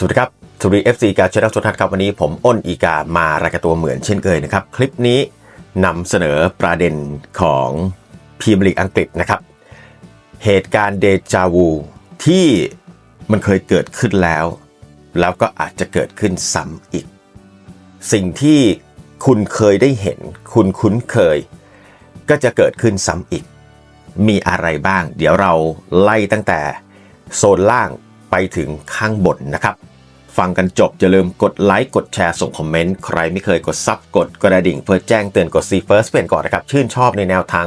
สวัสดีครับสวัสดี FC กาเชนะสุทัศน์ครับวันนี้ผมอ้นอีกามารายการตัวเหมือนเช่นเคยนะครับ คลิปนี้นำเสนอประเด็นของพรีเมียร์ลีกอังกฤษนะครับ เหตุการณ์เดจาวูที่มันเคยเกิดขึ้นแล้ว แล้วก็อาจจะเกิดขึ้นซ้ำอีก สิ่งที่คุณเคยได้เห็น คุณคุ้นเคย ก็จะเกิดขึ้นซ้ำอีก มีอะไรบ้าง เดี๋ยวเราไล่ตั้งแต่โซนล่างไปถึงข้างบนนะครับ ฟังกันจบ อย่าลืมกดไลค์กดแชร์ส่งคอมเมนต์ ใครไม่เคยกดซับกดกระดิ่งเพื่อแจ้งเตือนกดซีเฟิร์สเป็นก่อนนะครับ ชื่นชอบในแนวทาง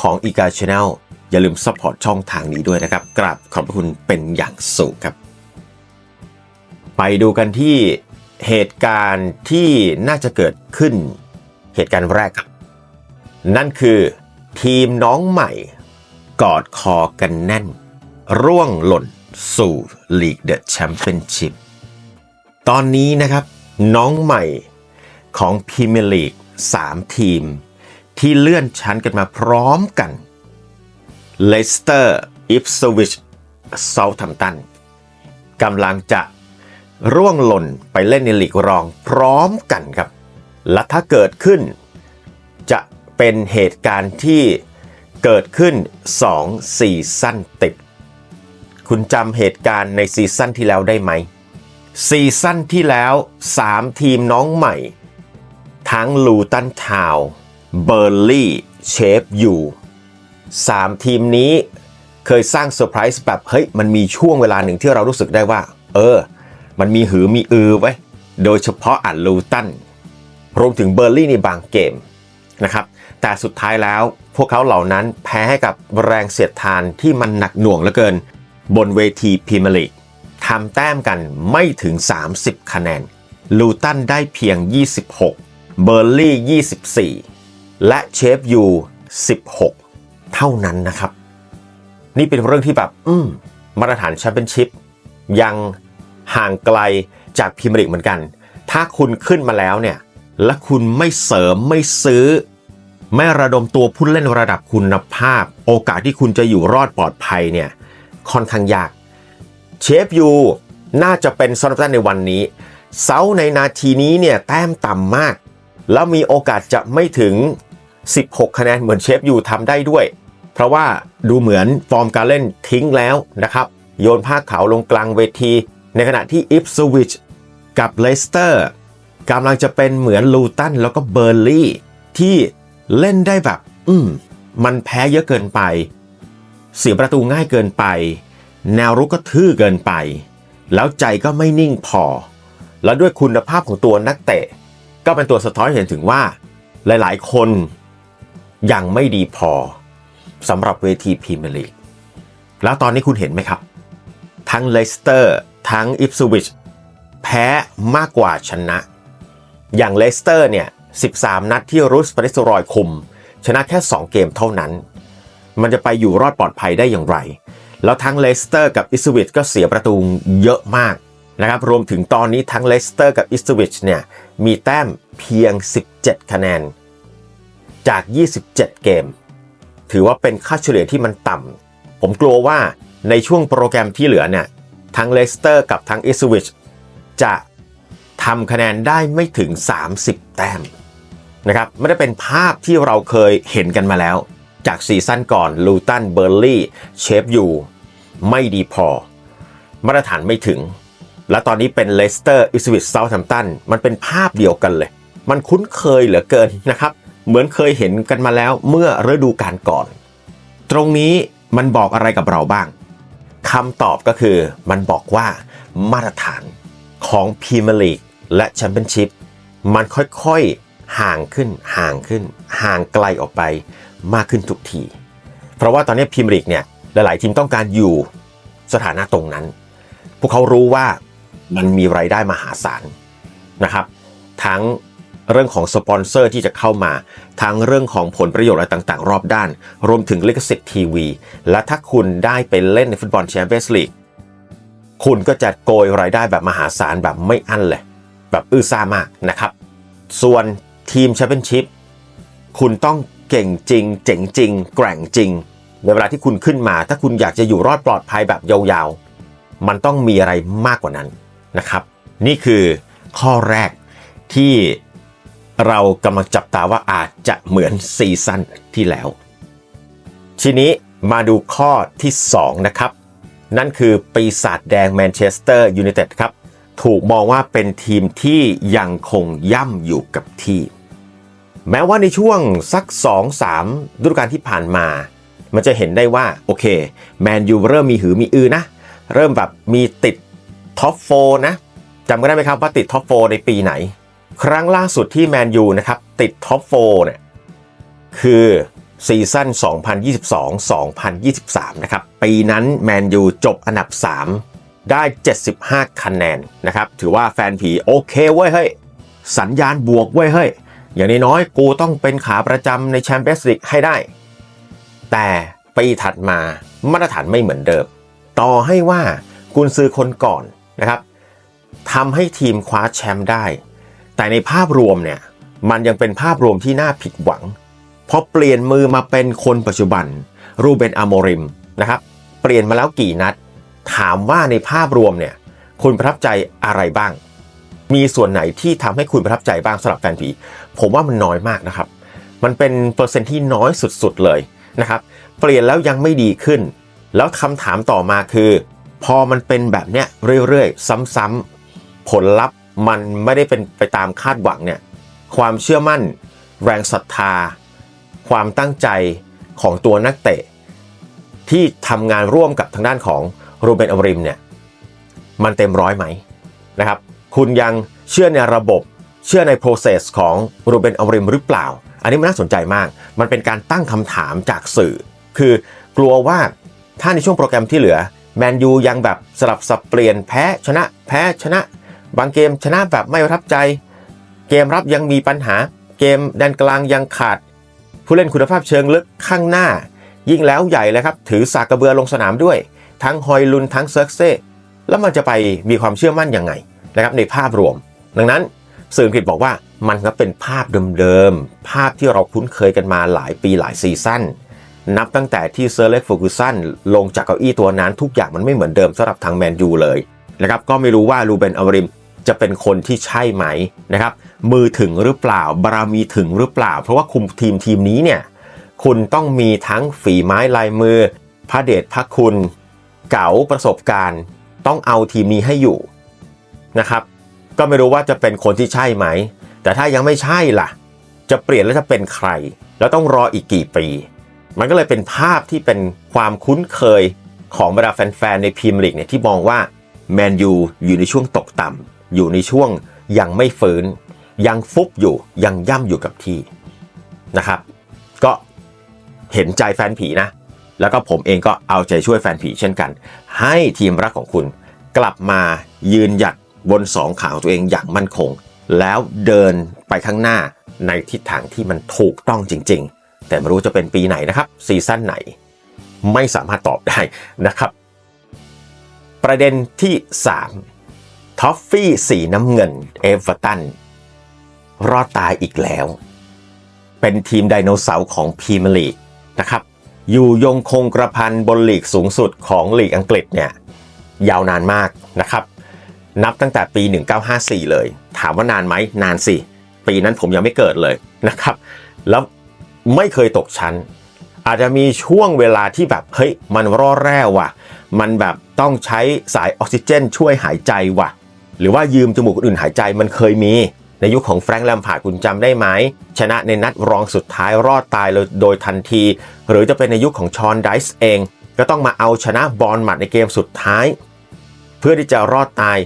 ของอีกาช n แนลอย่าลืมซัพพอร์ตช่องทางนี้ด้วยนะครับ กราบขอบพระคุณเป็นอย่างสูงครับ ไปดูกันที่เหตุการณ์ที่น่าจะเกิดขึ้นเหตุการณ์แรกครับ นั่นคือทีมน้องใหม่ กอดคอกันแน่น ร่วงหล่นสู่ลีกเดอะแชมเปี้ยนชิพ ตอนนี้นะครับน้องใหม่ของพรีเมียร์ลีก3ทีม ที่เลื่อนชั้นกันมาพร้อมกันเลสเตอร์อิฟสวิชเซาท์แฮมตันกำลังจะร่วงหล่นไปเล่นในลีกรองพร้อมกันครับ และถ้าเกิดขึ้น จะเป็นเหตุการณ์ที่เกิดขึ้น 2 ซีซั่นติด คุณจำเหตุการณ์ในซีซั่นที่แล้วได้ไหม ซีซั่นที่แล้ว 3 ทีมน้องใหม่ ทั้งลูตันทาวเบอร์ลี่เชฟยูสามทีมนี้เคยสร้างเซอร์ไพรส์แบบเฮ้ยมันมีช่วงเวลาหนึ่งที่เรารู้สึกได้ว่า เออ มันมีหือมีอือไว้ โดยเฉพาะอ่านลูตันรวมถึงเบอร์ลี่ในบางเกมนะครับ แต่สุดท้ายแล้วพวกเขาเหล่านั้นแพ้ให้กับแรงเสียดทานที่มันหนักหน่วงเหลือเกิน บนเวทีพรีเมียร์ลีก ทำแต้มกันไม่ถึง 30 คะแนน ลูตันได้เพียง 26 เบอร์ลี่ 24 และเชฟยู 16 เท่านั้นนะครับ นี่เป็นเรื่องที่แบบ อืม มาตรฐานแชมเปี้ยนชิพยังห่างไกลจากพรีเมียร์ลีกเหมือนกัน ถ้าคุณขึ้นมาแล้วเนี่ย และคุณไม่เสริมไม่ซื้อ ไม่ระดมตัวผู้เล่นระดับคุณภาพ โอกาสที่คุณจะอยู่รอดปลอดภัยเนี่ยค่อนข้างยาก เชฟยูน่าจะเป็นซอนตันในวันนี้ เซาในนาทีนี้เนี่ยแต้มต่ำมาก แล้วมีโอกาสจะไม่ถึง 16 คะแนนเหมือนเชฟยูทำได้ด้วย เพราะว่าดูเหมือนฟอร์มการเล่นทิ้งแล้วนะครับ โยนผ้าขาวลงกลางเวที ในขณะที่อิฟสวิชกับเลสเตอร์กำลังจะเป็นเหมือนลูตันแล้วก็เบอร์ลี่ที่เล่นได้แบบ อืม มันแพ้เยอะเกินไป เสียประตูง่ายเกินไป แนวรุกก็ทื่อเกินไป แล้วใจก็ไม่นิ่งพอ แล้วด้วยคุณภาพของตัวนักเตะ ก็เป็นตัวสะท้อนให้เห็นถึงว่า หลายๆ คนยังไม่ดีพอสำหรับเวทีพรีเมียร์ลีกแล้วตอนนี้คุณเห็นไหมครับ ทั้งเลสเตอร์ทั้งอิฟสวิชแพ้มากกว่าชนะ อย่างเลสเตอร์เนี่ย 13 นัดที่รูสปาริสรอยคุม ชนะแค่ 2 เกมเท่านั้น มันจะไปอยู่รอดปลอดภัยได้อย่างไร แล้วทั้งเลสเตอร์กับอิสวิชก็เสียประตูเยอะมากนะครับรวมถึงตอนนี้ทั้งเลสเตอร์กับอิสวิชเนี่ยมีแต้มเพียง 17 คะแนน จาก 27 เกม ถือว่าเป็นค่าเฉลี่ยที่มันต่ำผมกลัวว่าในช่วงโปรแกรมที่เหลือเนี่ยทั้งเลสเตอร์กับทั้งอิสวิชจะทำคะแนนได้ไม่ถึง 30 แต้มนะครับไม่ได้เป็นภาพที่เราเคยเห็นกันมาแล้ว จากซีซั่นก่อนลูตันเบอร์ลี่เชฟยูไม่ดีพอ มาตรฐานไม่ถึง และตอนนี้เป็นเลสเตอร์อิสวิชเซาท์แฮมตันมันเป็นภาพเดียวกันเลย มันคุ้นเคยเหลือเกินนะครับ เหมือนเคยเห็นกันมาแล้วเมื่อฤดูกาลก่อน ตรงนี้มันบอกอะไรกับเราบ้างคำตอบก็คือมันบอกว่ามาตรฐานของพรีเมียร์ลีกและแชมเปี้ยนชิพมันค่อยๆห่างขึ้นห่างขึ้น ห่างไกลออกไป มากขึ้นทุกที เพราะว่าตอนนี้พรีเมียร์ลีกเนี่ยหลายๆทีมต้องการอยู่สถานะตรงนั้น พวกเขารู้ว่ามันมีรายได้มหาศาลนะครับ ทั้งเรื่องของสปอนเซอร์ที่จะเข้ามา ทั้งเรื่องของผลประโยชน์อะไรต่างๆ รอบด้าน รวมถึงลิขสิทธิ์ทีวี และถ้าคุณได้ไปเล่นในฟุตบอลแชมเปี้ยนส์ลีกคุณก็จะโกยรายได้แบบมหาศาลแบบไม่อั้นเลย แบบอื้อซ่ามากนะครับ ส่วนทีมแชมเปี้ยนชิพคุณต้อง เก่งจริง เจ๋งจริง แกร่งจริง ในเวลาที่คุณขึ้นมา ถ้าคุณอยากจะอยู่รอดปลอดภัยแบบยาวๆ มันต้องมีอะไรมากกว่านั้นนะครับ นี่คือข้อแรกที่เรากำลังจับตาว่าอาจจะเหมือนซีซั่นที่แล้ว ทีนี้มาดูข้อที่ 2 นะครับ นั่นคือปีศาจแดงแมนเชสเตอร์ยูไนเต็ดครับ ถูกมองว่าเป็นทีมที่ยังคงย่ำอยู่กับที่ แม้ว่าในช่วงสัก 2-3ฤดูกาลที่ผ่านมา มันจะเห็นได้ว่า โอเค แมนยูเริ่มมีหือมีอือนะ เริ่มแบบมีติดท็อปโฟนะจำกันได้ไหมครับว่าติดท็อปโฟในปีไหน ครั้งล่าสุดที่แมนยูนะครับ ติดท็อปโฟเนี่ยคือซีซั่น 2022-2023 นะครับ ปีนั้นแมนยูจบอันดับ 3 ได้ 75 คะแนนนะครับ ถือว่าแฟนผีโอเคเว้ยเฮ้ย สัญญาณบวกเว้ยเฮ้ย อย่างน้อยๆกูต้องเป็นขาประจำในแชมเปี้ยนส์ลีกให้ได้ แต่ปีถัดมามาตรฐานไม่เหมือนเดิม ต่อให้ว่ากุนซือคนก่อนนะครับทำให้ทีมคว้าแชมป์ได้ แต่ในภาพรวมเนี่ยมันยังเป็นภาพรวมที่น่าผิดหวังพอเปลี่ยนมือมาเป็นคนปัจจุบันรูเบนอโมริมนะครับเปลี่ยนมาแล้วกี่นัด ถามว่าในภาพรวมเนี่ยคุณประทับใจอะไรบ้าง มีส่วนไหนที่ทำให้คุณประทับใจบ้างสำหรับแฟนผี ผมว่ามันน้อยมากนะครับ มันเป็นเปอร์เซ็นต์ที่น้อยสุดๆเลยนะครับเปลี่ยนแล้วยังไม่ดีขึ้น แล้วคำถามต่อมาคือ พอมันเป็นแบบเนี้ยเรื่อยๆ ซ้ำๆผลลัพธ์มันไม่ได้เป็นไปตามคาดหวังเนี่ยความเชื่อมั่น แรงศรัทธา ความตั้งใจของตัวนักเตะ ที่ทำงานร่วมกับทางด้านของโรเบนอมริมเนี่ยมันเต็มร้อยไหมนะครับ คุณยังเชื่อในระบบ เชื่อใน process ของโรเบนอมริมหรือเปล่า อันนี้มันน่าสนใจมาก มันเป็นการตั้งคำถามจากสื่อ คือกลัวว่าถ้าในช่วงโปรแกรมที่เหลือแมนยูยังแบบสลับสับเปลี่ยนแพ้ชนะแพ้ชนะ บางเกมชนะแบบไม่ประทับใจ เกมรับยังมีปัญหา เกมแดนกลางยังขาด ผู้เล่นคุณภาพเชิงลึกข้างหน้า ยิ่งแล้วใหญ่เลยครับ ถือสากกระเบือลงสนามด้วย ทั้งฮอยลุนทั้งเซิร์กเซ่แล้วมันจะไปมีความเชื่อมั่นยังไง นะครับในภาพรวม ดังนั้นสื่ออังกฤษบอกว่ามันก็เป็นภาพเดิมๆ ภาพที่เราคุ้นเคยกันมาหลายปีหลายซีซั่นนับตั้งแต่ที่เซอร์เล็กฟูกูสันลงจากเก้าอี้ตัวนั้นทุกอย่างมันไม่เหมือนเดิมสำหรับทางแมนยูเลยนะครับก็ไม่รู้ว่าลูเบนอวริมจะเป็นคนที่ใช่ไหมนะครับมือถึงหรือเปล่า บารมีถึงหรือเปล่า เพราะว่าคุมทีมทีมนี้เนี่ยคุณต้องมีทั้งฝีไม้ลายมือพระเดชพระคุณ เก๋าประสบการณ์ ต้องเอาทีมนี้ให้อยู่ นะครับ ก็ไม่รู้ว่าจะเป็นคนที่ใช่ไหม แต่ถ้ายังไม่ใช่ล่ะ จะเปลี่ยนแล้วจะเป็นใคร แล้วต้องรออีกกี่ปี มันก็เลยเป็นภาพที่เป็นความคุ้นเคยของบรรดาแฟนๆในพรีเมียร์ลีกเนี่ยที่มองว่าแมนยูอยู่ในช่วงตกต่ำอยู่ในช่วงยังไม่ฟื้น ยังฟุบอยู่ยังย่ำอยู่กับที่นะครับ ก็เห็นใจแฟนผีนะ แล้วก็ผมเองก็เอาใจช่วยแฟนผีเช่นกัน ให้ทีมรักของคุณกลับมายืนหยัด บนสองขาของตัวเองอย่างมั่นคง แล้วเดินไปข้างหน้าในทิศทางที่มันถูกต้องจริง ๆ แต่ไม่รู้จะเป็นปีไหนนะครับซีซั่นไหน ไม่สามารถตอบได้นะครับ ประเด็นที่ 3ท็อฟฟี่สีน้ำเงินเอเวอร์ตันรอดตายอีกแล้ว เป็นทีมไดโนเสาร์ของพรีเมียร์ลีกนะครับอยู่ยงคงกระพันบนลีกสูงสุดของลีกอังกฤษเนี่ยยาวนานมากนะครับ นับตั้งแต่ปี 1954 เลย ถามว่านานไหมนานสิ ปีนั้นผมยังไม่เกิดเลยนะครับ แล้วไม่เคยตกชั้น อาจจะมีช่วงเวลาที่แบบเฮ้ยมันร่อแร่ว่ะ มันแบบต้องใช้สายออกซิเจน ช่วยหายใจว่ะ หรือว่ายืมจมูกคนอื่นหายใจมันเคยมีในยุคขของแฟรงค์แลมพาร์ดคุณจำได้ไหม ชนะในนัดรองสุดท้ายรอดตายเลยโดยทันที หรือจะเป็นในยุคขของชอนไดส์เอง ก็ต้องมาเอาชนะบอลหมัดในเกมสุดท้าย เพื่อที่จะรอดตาย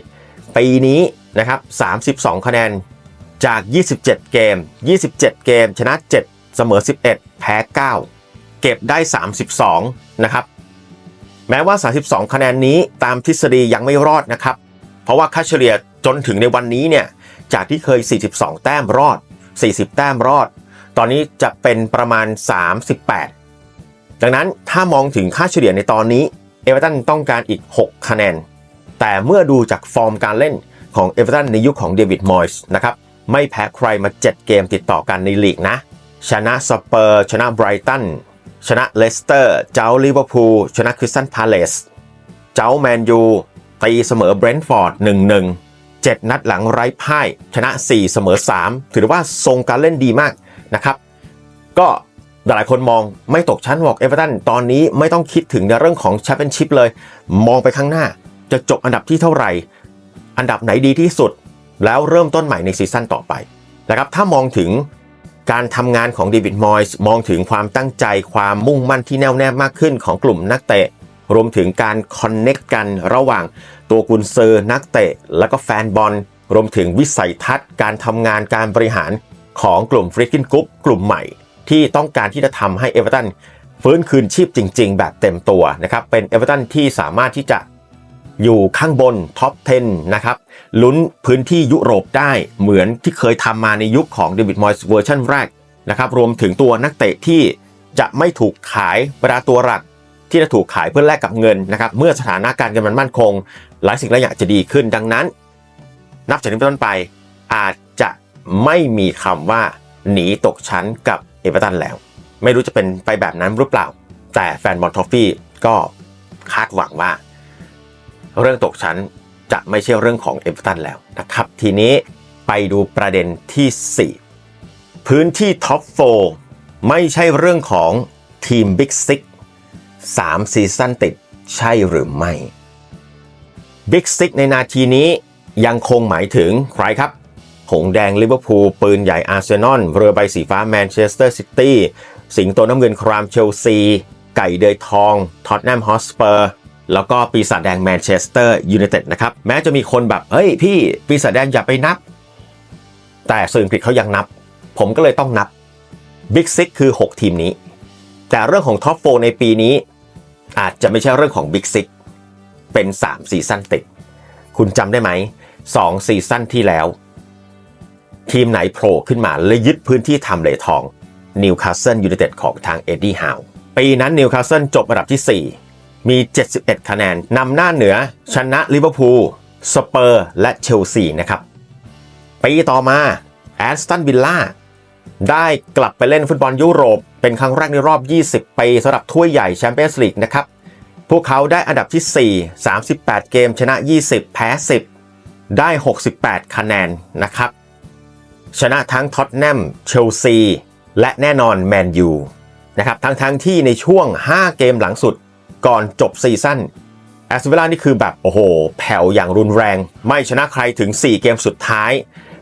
ปีนี้นะครับ 32 คะแนนจาก 27 เกม 27 เกม ชนะ 7 เสมอ 11 แพ้ 9 เก็บได้ 32 นะครับ แม้ว่า 32 คะแนนนี้ตามทฤษฎียังไม่รอดนะครับ เพราะว่าค่าเฉลี่ยจนถึงในวันนี้เนี่ย จากที่เคย 42 แต้มรอด 40 แต้มรอด ตอนนี้จะเป็นประมาณ 38 ดังนั้นถ้ามองถึงค่าเฉลี่ยในตอนนี้ เอเวอร์ตันต้องการอีก 6 คะแนน แต่เมื่อดูจากฟอร์มการเล่นของเอเวอร์ตันในยุคของเดวิดมอยส์นะครับไม่แพ้ใครมา 7 เกมติดต่อกันในลีกนะ ชนะสเปอร์ชนะไบรตันชนะเลสเตอร์ เจ้าลิเวอร์พูลชนะคริสตันพาเลสเจ้าแมนยูตตีเสมอเบรนท์ฟอร์ด 1-1 7 นัดหลังไร้พ่ายชนะ 4 เสมอ 3 ถือว่าทรงการเล่นดีมากนะครับ ก็หลายคนมองไม่ตกชั้นบอกเอเวอร์ตันตอนนี้ไม่ต้องคิดถึงในเรื่องของแชมเปี้ยนชิพเลย มองไปข้างหน้า จะจบอันดับที่เท่าไหร่ อันดับไหนดีที่สุด แล้วเริ่มต้นใหม่ในซีซั่นต่อไปนะครับถ้ามองถึงการทำงานของเดวิดมอยส์มองถึงความตั้งใจความมุ่งมั่นที่แน่วแน่มากขึ้นของกลุ่มนักเตะ รวมถึงการคอนเน็กกันระหว่างตัวกุนเซอร์นักเตะ แล้วก็แฟนบอล รวมถึงวิสัยทัศน์ การทำงานการบริหารของกลุ่มฟริกกินกรุ๊ปกลุ่มใหม่ ที่ต้องการที่จะทำให้เอเวอร์ตันฟื้นคืนชีพจริง ๆ แบบเต็มตัวนะครับเป็นเอเวอร์ตันที่สามารถที่จะ อยู่ข้างบนท็อป 10 นะครับ ลุ้นพื้นที่ยุโรปได้เหมือนที่เคยทำมาในยุคของเดวิดมอยส์เวอร์ชันแรกนะครับ รวมถึงตัวนักเตะที่จะไม่ถูกขายเวลาตัวหลักที่จะถูกขายเพื่อแลกกับเงินนะครับ เมื่อสถานะการเงินมันมั่นคง หลายสิ่งหลายอย่างจะดีขึ้นดังนั้น นับจากนี้เป็นต้นไปอาจจะไม่มีคำว่าหนีตกชั้นกับเอเวอร์ตันแล้ว ไม่รู้จะเป็นไปแบบนั้นหรือเปล่า แต่แฟนบอลทอฟฟี่ก็คาดหวังว่า เรื่องตกชั้นจะไม่ใช่เรื่องของเอเวอร์ตันแล้วนะครับ ทีนี้ไปดูประเด็นที่ 4 พื้นที่ท็อป4ไม่ใช่เรื่องของทีมบิ๊กซิก3ซีซั่นติดใช่หรือไม่บิ๊กซิกในนาทีนี้ยังคงหมายถึงใครครับ หงแดงลิเวอร์พูลปืนใหญ่อาร์เซนอลเรือใบสีฟ้าแมนเชสเตอร์ซิตี้สิงโตน้ำเงินครามเชลซี ไก่เดยทองท็อตแนมฮอสเปอร์ แล้วก็ปีศาจแดงแมนเชสเตอร์ยูไนเต็ดนะครับ แม้จะมีคนแบบ เฮ้ยพี่ปีศาจแดงอย่าไปนับ แต่สื่ออังกฤษเขายังนับ ผมก็เลยต้องนับบิ๊กซิกคือ 6 ทีมนี้ แต่เรื่องของท็อปโฟในปีนี้ อาจจะไม่ใช่เรื่องของบิ๊กซิกเป็น 3 ซีซั่นติด คุณจำได้ไหม2ซีซั่นที่แล้ว ทีมไหนโผล่ขึ้นมาและยึดพื้นที่ทำเลทองนิวคาสเซิลยูไนเต็ดของทางเอ็ดดี้ฮาวปีนั้นนิวคาสเซิลจบอันดับที่ 4 มี 71 คะแนนนำหน้าเหนือชนะลิเวอร์พูลสเปอร์และเชลซีนะครับปีต่อมาแอสตันวิลล่าได้กลับไปเล่นฟุตบอลยุโรป เป็นครั้งแรกในรอบ 20 ปีสำหรับถ้วยใหญ่แชมเปี้ยนส์ลีกนะครับ พวกเขาได้อันดับที่ 4 38 เกมชนะ 20 แพ้ 10 ได้ 68 คะแนนนะครับ ชนะทั้งท็อตแนมเชลซี และแน่นอนแมนยูนะครับทั้งทั้งที่ในช่วง 5 เกมหลังสุด ก่อนจบซีซั่นแอสตันวิลล่านี่คือแบบโอ้โห แผ่วอย่างรุนแรง ไม่ชนะใครถึง 4 เกมสุดท้าย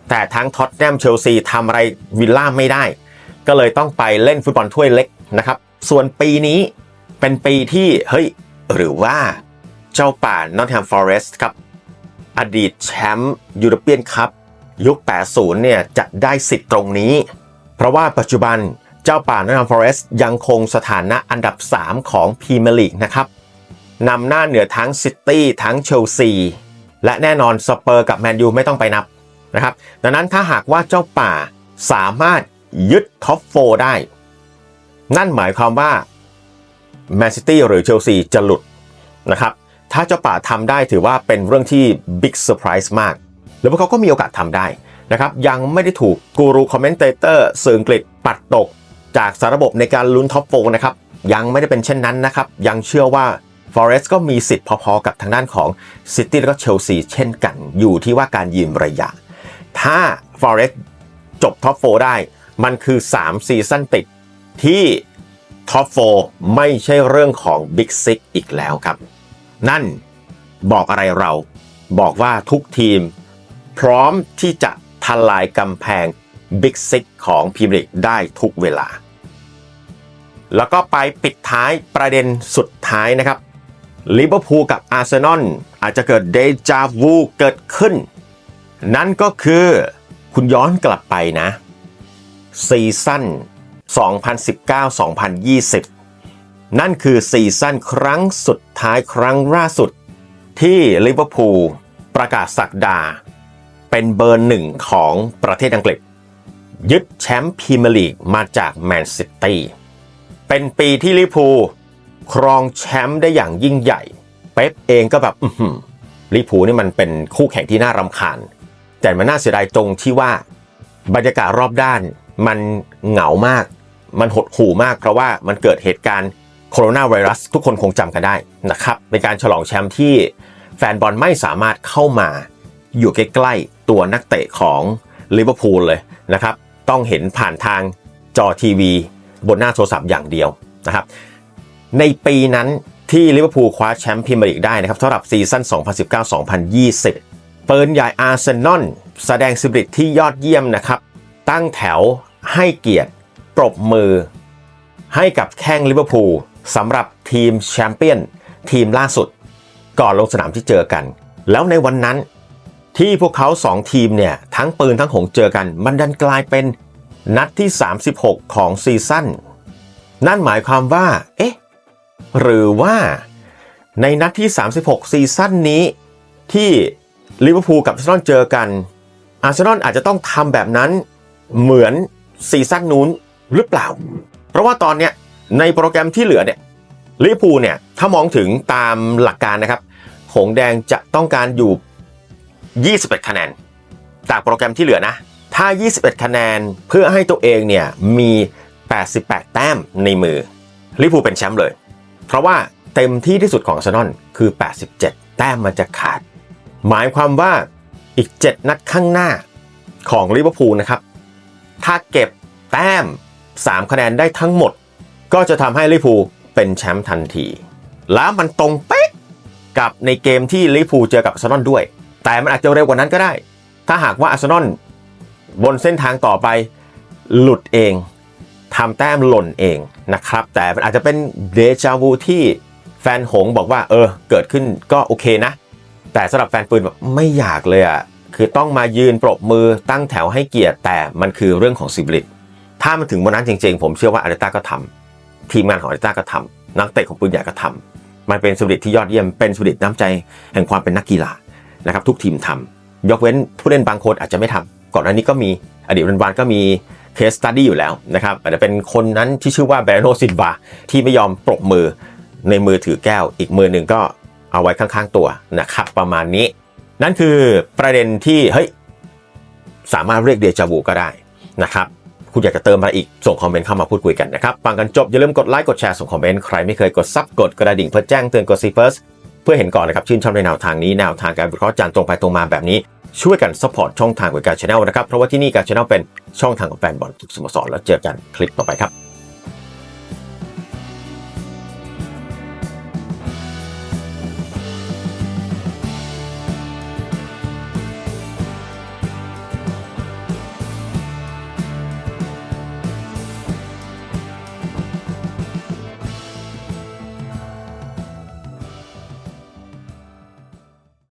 แต่ทั้งท็อตแนมเชลซีทำอะไรวิลล่าไม่ได้ ก็เลยต้องไปเล่นฟุตบอลถ้วยเล็กนะครับ ส่วนปีนี้เป็นปีที่ เฮ้ย หรือว่าเจ้าป่านอตแฮมฟอเรสต์ครับ อดีตแชมป์ยูโรเปียนคัพยุค 80 เนี่ยจะได้สิทธิ์ตรงนี้ เพราะว่าปัจจุบัน เจ้าป่านอตแฮมฟอเรสต์ยังคงสถานะอันดับ 3 ของพรีเมียร์ลีกนะครับนำหน้าเหนือทั้งซิตี้ทั้งเชลซี และแน่นอนสเปอร์กับแมนยูไม่ต้องไปนับนะครับดังนั้นถ้าหากว่าเจ้าป่าสามารถยึดท็อปโฟได้ นั่นหมายความว่าแมนซิตี้หรือเชลซีจะหลุดนะครับถ้าเจ้าป่าทำได้ถือว่าเป็นเรื่องที่บิ๊กเซอร์ไพรส์มาก แล้วพวกเขาก็มีโอกาสทำได้นะครับยังไม่ได้ถูกกูรูคอมเมนเตเตอร์สื่ออังกฤษปัดตก จากสาระบบในการลุ้นท็อปโฟนะครับยังไม่ได้เป็นเช่นนั้นนะครับ ยังเชื่อว่า Forest ก็มีสิทธิ์พอๆกับทางด้านของ City และก็เชลซีเช่นกัน อยู่ที่ว่าการยืนระยะ ถ้า Forest จบท็อปโฟได้มันคือ 3 ซีซั่นติดที่ท็อปโฟไม่ใช่เรื่องของ Big Six อีกแล้วครับ นั่นบอกอะไรเราบอกว่าทุกทีม พร้อมที่จะทลายกำแพง Big Six ของพรีเมียร์ลีกได้ทุกเวลา แล้วก็ไปปิดท้ายประเด็นสุดท้ายนะครับลิเวอร์พูลกับอาร์เซนอลอาจจะเกิดเดจาวูเกิดขึ้น นั่นก็คือคุณย้อนกลับไปนะ ซีซั่น 2019-2020 นั่นคือซีซั่นครั้งสุดท้ายครั้งล่าสุด ที่ลิเวอร์พูลประกาศสักดา เป็นเบอร์หนึ่งของประเทศอังกฤษ ยึดแชมป์พรีเมียร์ลีกมาจากแมนซิตี้ เป็นปีที่ลิพูครองแชมป์ได้อย่างยิ่งใหญ่ เป๊ปเองก็แบบลิพูนี่มันเป็นคู่แข่งที่น่ารำคาญ แต่มันน่าเสียดายตรงที่ว่า บรรยากาศรอบด้านมันเหงามาก มันหดหู่มากเพราะว่ามันเกิดเหตุการณ์โคโรนาไวรัสทุกคนคงจำกันได้นะครับเป็นการฉลองแชมป์ที่แฟนบอลไม่สามารถเข้ามาอยู่ใกล้ๆตัวนักเตะของลิเวอร์พูลเลยนะครับ ต้องเห็นผ่านทางจอทีวี บนหน้าโทรศัพท์อย่างเดียวนะครับ ในปีนั้นที่ลิเวอร์พูลคว้าแชมป์พรีเมียร์ลีกได้นะครับสำหรับซีซั่น 2019-2020 เปิร์นใหญ่อาร์เซนอลแสดงสปิริตที่ยอดเยี่ยมนะครับ ตั้งแถวให้เกียรติปรบมือ ให้กับแข้งลิเวอร์พูลสำหรับทีมแชมเปี้ยนทีมล่าสุด ก่อนลงสนามที่เจอกัน แล้วในวันนั้นที่พวกเขา 2 ทีมเนี่ย ทั้งปืนทั้งหงเจอกัน มันดันกลายเป็น นัดที่ 36 ของซีซั่นนั่นหมายความว่า เอ๊ะ หรือว่าในนัดที่ 36 ซีซั่นนี้ ที่ลิเวอร์พูลกับอาร์เซนอลเจอกัน อาร์เซนอลอาจจะต้องทำแบบนั้นเหมือนซีซั่นนู้นหรือเปล่า เพราะว่าตอนเนี้ยในโปรแกรมที่เหลือเนี่ยลิเวอร์พูลเนี่ยถ้ามองถึงตามหลักการนะครับ หงแดงจะต้องการอยู่ 21 คะแนน จากโปรแกรมที่เหลือนะ ถ้า 21 คะแนนเพื่อให้ตัวเองเนี่ยมี 88 แต้มในมือลิพูเป็นแชมป์เลย เพราะว่าเต็มที่ที่สุดของอาร์เซนอลคือ 87 แต้มมันจะขาด หมายความว่าอีก 7 นัดข้างหน้าของลิเวอร์พูลนะครับ ถ้าเก็บแต้ม 3 คะแนนได้ทั้งหมด ก็จะทำให้ลิเวอร์พูลเป็นแชมป์ทันที แล้วมันตรงเป๊ะกับในเกมที่ลิเวอร์พูลเจอกับอาร์เซนอลด้วย แต่มันอาจจะเร็วกว่านั้นก็ได้ ถ้าหากว่าอาร์เซนอล บนเส้นทางต่อไปหลุดเองทำแต้มหล่นเองนะครับ แต่อาจจะเป็นเดจาวูที่แฟนหงบอกว่าเออเกิดขึ้นก็โอเคนะ แต่สำหรับแฟนปืนแบบไม่อยากเลยอะคือต้องมายืนปรบมือตั้งแถวให้เกียรติแต่มันคือเรื่องของซิบลิตถ้ามันถึงวันนั้นจริงๆ ผมเชื่อว่าอาร์เตต้าก็ทำทีมงานของอาร์เตต้าก็ทำนักเตะของปืนใหญ่ก็ทำมันเป็นสปิริตที่ยอดเยี่ยมเป็นสปิริตน้ำใจแห่งความเป็นนักกีฬานะครับทุกทีมทำยกเว้นผู้เล่นบางคนอาจจะไม่ทำ ก่อนหน้านี้ก็มีอดีตวันวานก็มีเคสตัดดี้อยู่แล้วนะครับอาจจะเป็นคนนั้นที่ชื่อว่าแบรโนซินวาที่ไม่ยอมปรบมือในมือถือแก้ว อีกมือหนึ่งก็เอาไว้ข้างๆตัวนะครับประมาณนี้ นั่นคือประเด็นที่เฮ้ยสามารถเรียกเดจาวูก็ได้นะครับคุณอยากจะเติมมาอีกส่งคอมเมนต์เข้ามาพูดคุยกันนะครับฟังกันจบอย่าลืมกดไลค์กดแชร์ส่งคอมเมนต์ใครไม่เคยกดซับกดกระดิ่งเพื่อแจ้งเตือนกดซีเฟิร์ส เพื่อเห็นก่อนนะครับชื่นชอบในแนวทางนี้แนวทางการวิเคราะห์จานตรงไปตรงมาแบบนี้ช่วยกันสปอร์ตช่องทางของการชนแนลนะครับเพราะว่าที่นี่การชนแนลเป็นช่องทางของแฟนบอลทุกสโมสรแล้วเจอกันคลิปต่อไปครับ